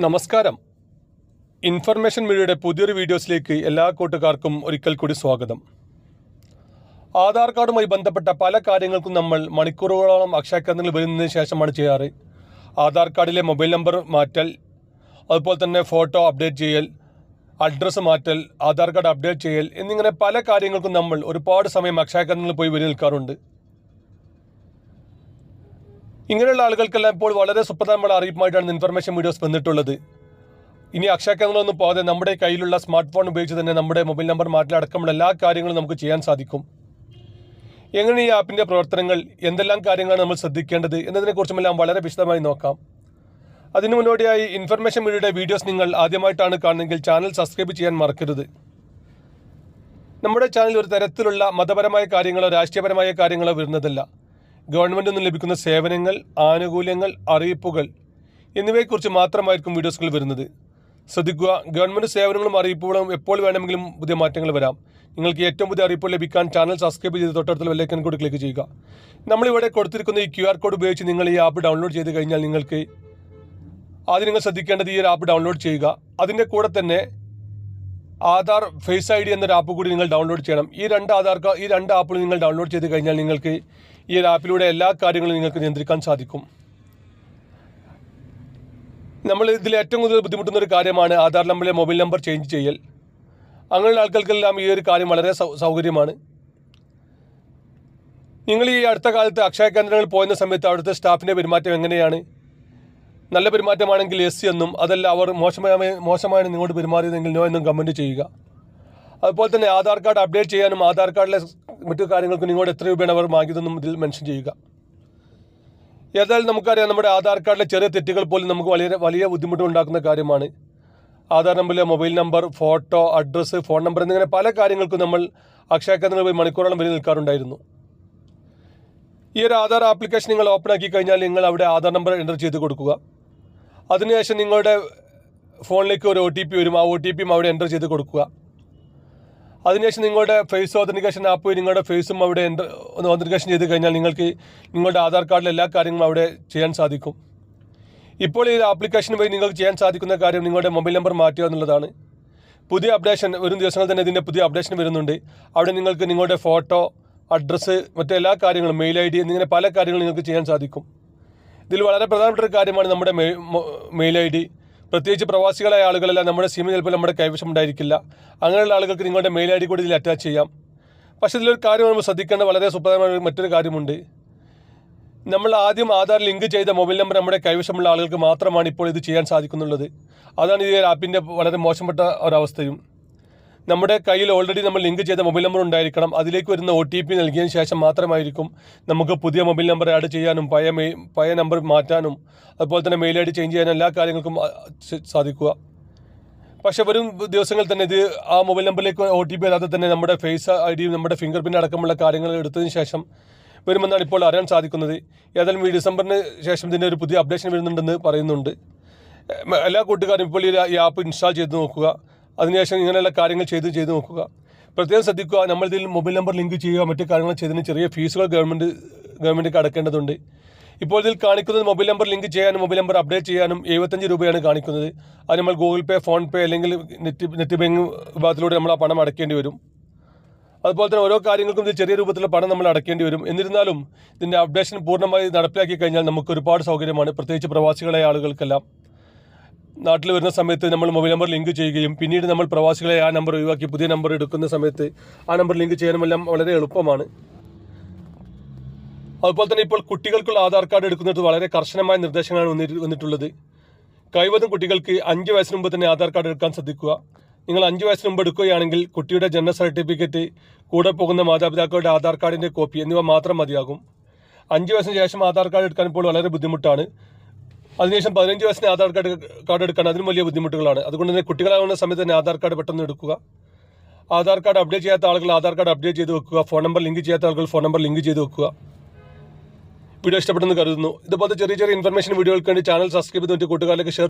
നമസ്കാരം. ഇൻഫർമേഷൻ മീഡിയയുടെ പുതിയൊരു വീഡിയോസിലേക്ക് എല്ലാ കൂട്ടുകാർക്കും ഒരിക്കൽ കൂടി സ്വാഗതം. ആധാർ കാർഡുമായി ബന്ധപ്പെട്ട പല കാര്യങ്ങൾക്കും നമ്മൾ മണിക്കൂറുകളോളം അക്ഷയ കേന്ദ്രങ്ങളിൽ വരുന്നതിന് ശേഷമാണ് ചെയ്യാറ്. ആധാർ കാർഡിലെ മൊബൈൽ നമ്പർ മാറ്റൽ അതുപോലെ തന്നെ ഫോട്ടോ അപ്ഡേറ്റ് ചെയ്യൽ അഡ്രസ്സ് മാറ്റൽ ആധാർ കാർഡ് അപ്ഡേറ്റ് ചെയ്യൽ എന്നിങ്ങനെ പല കാര്യങ്ങൾക്കും നമ്മൾ ഒരുപാട് സമയം അക്ഷയ കേന്ദ്രങ്ങളിൽ പോയി വരി നിൽക്കാറുണ്ട്. ഇങ്ങനെയുള്ള ആളുകൾക്കെല്ലാം ഇപ്പോൾ വളരെ സുപ്രധാനമായ അറിയിപ്പുമായിട്ടാണ് ഇൻഫർമേഷൻ വീഡിയോസ് വന്നിട്ടുള്ളത്. ഇനി അക്ഷയ കേന്ദ്രങ്ങളൊന്നും പോകാതെ നമ്മുടെ കയ്യിലുള്ള സ്മാർട്ട് ഫോൺ ഉപയോഗിച്ച് തന്നെ നമ്മുടെ മൊബൈൽ നമ്പർ മാറ്റലടക്കമുള്ള എല്ലാ കാര്യങ്ങളും നമുക്ക് ചെയ്യാൻ സാധിക്കും. എങ്ങനെ ഈ ആപ്പിന്റെ പ്രവർത്തനങ്ങൾ എന്തെല്ലാം കാര്യങ്ങളാണ് നമ്മൾ ശ്രദ്ധിക്കേണ്ടത് എന്നതിനെക്കുറിച്ചുമെല്ലാം വളരെ വിശദമായി നോക്കാം. അതിനു മുന്നോടിയായി ഇൻഫർമേഷൻ മീഡിയയുടെ വീഡിയോസ് നിങ്ങൾ ആദ്യമായിട്ടാണ് കാണുന്നതെങ്കിൽ ചാനൽ സബ്സ്ക്രൈബ് ചെയ്യാൻ മറക്കരുത്. നമ്മുടെ ചാനൽ ഒരു തരത്തിലുള്ള മതപരമായ കാര്യങ്ങളോ രാഷ്ട്രീയപരമായ കാര്യങ്ങളോ വരുന്നതല്ല. ഗവൺമെന്റ് നിന്ന് ലഭിക്കുന്ന സേവനങ്ങൾ ആനുകൂല്യങ്ങൾ അറിയിപ്പുകൾ എന്നിവയെക്കുറിച്ച് മാത്രമായിരിക്കും വീഡിയോസുകൾ വരുന്നത്. ശ്രദ്ധിക്കുക ഗവൺമെന്റ് സേവനങ്ങളും അറിയിപ്പുകളും എപ്പോൾ വേണമെങ്കിലും പുതിയ മാറ്റങ്ങൾ വരാം. നിങ്ങൾക്ക് ഏറ്റവും പുതിയ അറിയിപ്പ് ലഭിക്കാൻ ചാനൽ സബ്സ്ക്രൈബ് ചെയ്ത് തൊട്ടടുത്തുള്ള വെല്ലൈക്കൻ കൂടി ക്ലിക്ക് ചെയ്യുക. നമ്മളിവിടെ കൊടുത്തിരിക്കുന്ന ഈ ക്യു ആർ കോഡ് ഉപയോഗിച്ച് നിങ്ങൾ ഈ ആപ്പ് ഡൗൺലോഡ് ചെയ്ത് കഴിഞ്ഞാൽ നിങ്ങൾക്ക് ആദ്യം നിങ്ങൾ ശ്രദ്ധിക്കേണ്ടത് ഈ ഒരു ആപ്പ് ഡൗൺലോഡ് ചെയ്യുക. അതിന്റെ കൂടെ തന്നെ ആധാർ ഫേസ് ഐ ഡി എന്നൊരു ആപ്പ് കൂടി നിങ്ങൾ ഡൗൺലോഡ് ചെയ്യണം. ഈ രണ്ട് ആധാർ ഈ രണ്ട് ആപ്പുകൾ നിങ്ങൾ ഡൗൺലോഡ് ചെയ്ത് കഴിഞ്ഞാൽ നിങ്ങൾക്ക് ഈ ഒരു ആപ്പിലൂടെ എല്ലാ കാര്യങ്ങളും നിങ്ങൾക്ക് നിയന്ത്രിക്കാൻ സാധിക്കും. നമ്മൾ ഇതിൽ ഏറ്റവും കൂടുതൽ ബുദ്ധിമുട്ടുന്ന ഒരു കാര്യമാണ് ആധാർ നമ്പറിലെ മൊബൈൽ നമ്പർ ചേഞ്ച് ചെയ്യൽ. അങ്ങനെയുള്ള ആൾക്കാർക്കെല്ലാം ഈ ഒരു കാര്യം വളരെ സൗകര്യമാണ്. നിങ്ങൾ ഈ അടുത്ത കാലത്ത് അക്ഷയ കേന്ദ്രങ്ങളിൽ പോയുന്ന സമയത്ത് അവിടുത്തെ സ്റ്റാഫിന്റെ പെരുമാറ്റം എങ്ങനെയാണ്? നല്ല പെരുമാറ്റമാണെങ്കിൽ എസ് എന്നും അതല്ല അവർ മോശമായ മോശമാണ് നിങ്ങളോട് പെരുമാറിയതെങ്കിൽ നോ എന്നും കമന്റ് ചെയ്യുക. അതുപോലെ തന്നെ ആധാർ കാർഡ് അപ്ഡേറ്റ് ചെയ്യാനും ആധാർ കാർഡിലെ മറ്റു കാര്യങ്ങൾക്ക് നിങ്ങളോട് എത്ര രൂപയാണ് അവർ വാങ്ങിയതെന്നും ഇതിൽ മെൻഷൻ ചെയ്യുക. ഏതായാലും നമുക്കറിയാം നമ്മുടെ ആധാർ കാർഡിലെ ചെറിയ തെറ്റുകൾ പോലും നമുക്ക് വലിയ വലിയ ബുദ്ധിമുട്ട് ഉണ്ടാക്കുന്ന കാര്യമാണ്. ആധാർ നമ്പറിലെ mobile number photo address phone number എന്നിങ്ങനെ പല കാര്യങ്ങൾക്കും നമ്മൾ അക്ഷയ കേന്ദ്രങ്ങളിൽ പോയി മണിക്കൂറോളം വരെ നിൽക്കാറുണ്ടായിരുന്നു. ഈ ഒരു ആധാർ ആപ്ലിക്കേഷൻ നിങ്ങൾ ഓപ്പൺ ആക്കി കഴിഞ്ഞാൽ നിങ്ങൾ അവിടെ ആധാർ നമ്പർ എന്റർ ചെയ്ത് കൊടുക്കുക. അതിനുശേഷം നിങ്ങളുടെ ഫോണിലേക്ക് ഒരു ഒ ടി പി വരും. ആ ഒ ടി പിയും അവിടെ എന്റർ ചെയ്ത് കൊടുക്കുക. അതിനുശേഷം നിങ്ങളുടെ ഫേസ് ഓതന്റിക്കേഷൻ ആപ്പ് നിങ്ങളുടെ ഫേസും അവിടെ ഒന്ന് ഓതന്റിക്കേഷൻ ചെയ്ത് കഴിഞ്ഞാൽ നിങ്ങൾക്ക് നിങ്ങളുടെ ആധാർ കാർഡിലെ എല്ലാ കാര്യങ്ങളും അവിടെ ചെയ്യാൻ സാധിക്കും. ഇപ്പോൾ ഈ ആപ്ലിക്കേഷൻ വഴി നിങ്ങൾക്ക് ചെയ്യാൻ സാധിക്കുന്ന കാര്യം നിങ്ങളുടെ മൊബൈൽ നമ്പർ മാറ്റുക എന്നുള്ളതാണ്. പുതിയ അപ്ഡേഷൻ വരും ദിവസങ്ങൾ തന്നെ ഇതിന്റെ പുതിയ അപ്ഡേഷൻ വരുന്നുണ്ട്. അവിടെ നിങ്ങൾക്ക് നിങ്ങളുടെ ഫോട്ടോ അഡ്രസ്സ് മറ്റെല്ലാ കാര്യങ്ങളും മെയിൽ ഐ ഡി എന്നിങ്ങനെ പല കാര്യങ്ങളും നിങ്ങൾക്ക് ചെയ്യാൻ സാധിക്കും. ഇതിൽ വളരെ പ്രധാനപ്പെട്ട ഒരു കാര്യമാണ് നമ്മുടെ മെയിൽ ഐ ഡി പ്രത്യേകിച്ച് പ്രവാസികളായ ആളുകളെല്ലാം നമ്മുടെ സിം ചിലപ്പോൾ നമ്മുടെ കൈവശം ഉണ്ടായിരിക്കില്ല. അങ്ങനെയുള്ള ആളുകൾക്ക് നിങ്ങളുടെ മെയിൽ ഐ ഡി കൂടി ഇതിൽ അറ്റാച്ച് ചെയ്യാം. പക്ഷേ ഇതിലൊരു കാര്യം നമ്മൾ ശ്രദ്ധിക്കേണ്ട വളരെ സുപ്രധാനമായ മറ്റൊരു കാര്യമുണ്ട്. നമ്മൾ ആദ്യം ആധാർ ലിങ്ക് ചെയ്ത മൊബൈൽ നമ്പർ നമ്മുടെ കൈവശമുള്ള ആളുകൾക്ക് മാത്രമാണ് ഇപ്പോൾ ഇത് ചെയ്യാൻ സാധിക്കുന്നുള്ളത്. അതാണ് ഈ ആപ്പിന്റെ വളരെ മോശപ്പെട്ട ഒരവസ്ഥയും നമ്മുടെ കയ്യിൽ ഓൾറെഡി നമ്മൾ ലിങ്ക് ചെയ്ത മൊബൈൽ നമ്പർ ഉണ്ടായിരിക്കണം. അതിലേക്ക് വരുന്ന ഒ ടി പി നൽകിയതിന് ശേഷം മാത്രമായിരിക്കും നമുക്ക് പുതിയ മൊബൈൽ നമ്പർ ആഡ് ചെയ്യാനും പഴയ മെയ് പഴയ നമ്പർ മാറ്റാനും അതുപോലെ തന്നെ മെയിൽ ഐ ഡി ചേഞ്ച് ചെയ്യാനും എല്ലാ കാര്യങ്ങൾക്കും സാധിക്കുക. പക്ഷേ വരും ദിവസങ്ങളിൽ തന്നെ ഇത് ആ മൊബൈൽ നമ്പറിലേക്ക് ഒ ടി പി അല്ലാതെ തന്നെ നമ്മുടെ ഫേസ് ഐ ഡിയും നമ്മുടെ ഫിംഗർ പ്രിന്റ് അടക്കമുള്ള കാര്യങ്ങൾ എടുത്തതിന് ശേഷം വരുമെന്നാണ് ഇപ്പോൾ അറിയാൻ സാധിക്കുന്നത്. ഏതായാലും ഈ ഡിസംബറിന് ശേഷം ഇതിന്റെ ഒരു പുതിയ അപ്ഡേഷൻ വരുന്നുണ്ടെന്ന് പറയുന്നുണ്ട്. എല്ലാ കൂട്ടുകാരും ഇപ്പോൾ ഈ ഈ ആപ്പ് ഇൻസ്റ്റാൾ ചെയ്ത് നോക്കുക. അതിനുശേഷം ഇങ്ങനെയുള്ള കാര്യങ്ങൾ ചെയ്ത് ചെയ്ത് നോക്കുക. പ്രത്യേകം ശ്രദ്ധിക്കുക നമ്മൾ ഇതിൽ മൊബൈൽ നമ്പർ ലിങ്ക് ചെയ്യുക മറ്റു കാര്യങ്ങൾ ചെയ്തതിന് ചെറിയ ഫീസുകൾ ഗവൺമെന്റ് ഗവൺമെന്റ് അടക്കേണ്ടതുണ്ട്. ഇപ്പോൾ ഇതിൽ കാണിക്കുന്നത് മൊബൈൽ നമ്പർ ലിങ്ക് ചെയ്യാനും മൊബൈൽ നമ്പർ അപ്ഡേറ്റ് ചെയ്യാനും എഴുപത്തഞ്ച് രൂപയാണ് കാണിക്കുന്നത്. അത് നമ്മൾ ഗൂഗിൾ പേ ഫോൺ പേ അല്ലെങ്കിൽ നെറ്റ് നെറ്റ് ബാങ്ക് വിഭാഗത്തിലൂടെ നമ്മൾ ആ പണം അടയ്ക്കേണ്ടി വരും. അതുപോലെ തന്നെ ഓരോ കാര്യങ്ങൾക്കും ഇത് ചെറിയ രൂപത്തിലുള്ള പണം നമ്മൾ അടയ്ക്കേണ്ടി വരും. എന്നിരുന്നാലും ഇതിന്റെ അപ്ഡേഷൻ പൂർണമായി നടപ്പിലാക്കി കഴിഞ്ഞാൽ നമുക്ക് ഒരുപാട് സൗകര്യമാണ് പ്രത്യേകിച്ച് പ്രവാസികളായ ആളുകൾക്കെല്ലാം. നാട്ടിൽ വരുന്ന സമയത്ത് നമ്മൾ മൊബൈൽ നമ്പർ ലിങ്ക് ചെയ്യുകയും പിന്നീട് നമ്മൾ പ്രവാസികളെ ആ നമ്പർ ഒഴിവാക്കി പുതിയ നമ്പർ എടുക്കുന്ന സമയത്ത് ആ നമ്പർ ലിങ്ക് ചെയ്യാനുമെല്ലാം വളരെ എളുപ്പമാണ്. അതുപോലെ തന്നെ ഇപ്പോൾ കുട്ടികൾക്കുള്ള ആധാർ കാർഡ് എടുക്കുന്നത് വളരെ കർശനമായ നിർദ്ദേശങ്ങളാണ് വന്നി- വന്നിട്ടുള്ളത്. കഴിവതും കുട്ടികൾക്ക് അഞ്ച് വയസ്സിന് മുമ്പ് തന്നെ ആധാർ കാർഡ് എടുക്കാൻ ശ്രദ്ധിക്കുക. നിങ്ങൾ അഞ്ച് വയസ്സിന് മുമ്പ് എടുക്കുകയാണെങ്കിൽ കുട്ടിയുടെ ജനന സർട്ടിഫിക്കറ്റ് കൂടെ പോകുന്ന മാതാപിതാക്കളുടെ ആധാർ കാർഡിന്റെ കോപ്പി എന്നിവ മാത്രം മതിയാകും. അഞ്ച് വയസ്സിന് ശേഷം ആധാർ കാർഡ് എടുക്കാൻ ഇപ്പോൾ വളരെ ബുദ്ധിമുട്ടാണ്. അതിനുശേഷം പതിനഞ്ച് വയസ്സിന് ആധാർ കാർഡ് കാർഡ് എടുക്കാൻ അതിനും വലിയ ബുദ്ധിമുട്ടുകളാണ്. അതുകൊണ്ട് തന്നെ കുട്ടികളാകുന്ന സമയത്ത് തന്നെ ആധാർ കാർഡ് പെട്ടെന്ന് എടുക്കുക. ആധാർ കാർഡ് അപ്ഡേറ്റ് ചെയ്യാത്ത ആളുകൾ ആധാർ കാർഡ് അപ്ഡേറ്റ് ചെയ്ത് വെക്കുക. ഫോൺ നമ്പർ ലിങ്ക് ചെയ്യാത്ത ആളുകൾ ഫോൺ നമ്പർ ലിങ്ക് ചെയ്ത് വെക്കുക. വീഡിയോ ഇഷ്ടപ്പെട്ടെന്ന് കരുതുന്നു. ഇതുപോലത്തെ ചെറിയ ചെറിയ ഇൻഫർമേഷൻ വീഡിയോകൾക്ക് വേണ്ടി ചാനൽ സബ്സ്ക്രൈബ് ചെയ്ത് കൂട്ടുകാരിലേക്ക് ഷെയർ